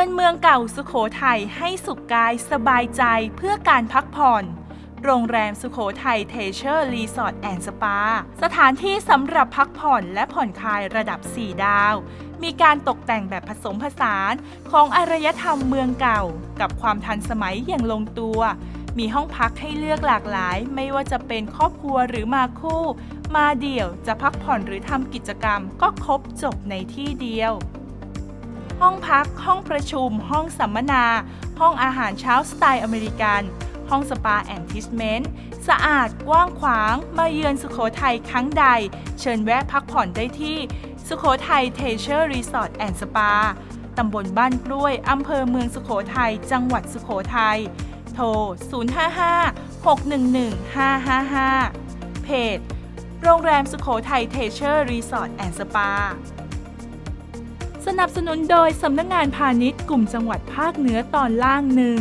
อนเมืองเก่าสุขโขทัยให้สุขกายสบายใจเพื่อการพักผ่อน โรงแรมสุขโขทัยเทเชอร์รีสอร์ทแอนด์สปา สถานที่สำหรับพักผ่อนและผ่อนคลายระดับ 4 ดาว มีการตกแต่งแบบผสมผสานของอารยธรรมเมืองเก่า กับความทันสมัยอย่างลงตัว มีห้องพักให้เลือกหลากหลาย ไม่ว่าจะเป็นครอบครัวหรือมาคู่ มาเดี่ยวจะพักผ่อนหรือทำกิจกรรมก็ครบจบในที่เดียว ห้องพัก ห้องประชุม ห้องสัมมนา ห้องอาหารเช้าสไตล์อเมริกัน ห้องสปาแอนทิสเมนต์ สะอาดกว้างขวาง มาเยือนสุโขทัยครั้งใด เชิญแวะพักผ่อนได้ที่ สุโขทัยเทเชอร์รีสอร์ทแอนด์สปาตำบลบ้านกล้วย อำเภอเมืองสุโขทัย จังหวัดสุโขทัย โทร 055 611 555 เพจ โรงแรมสุโขทัยเทเชอร์รีสอร์ทแอนด์สปา สนับสนุนโดยสำนักงงานพาณิชย์กลุ่มจังหวัดภาคเหนือตอนล่างหนึ่ง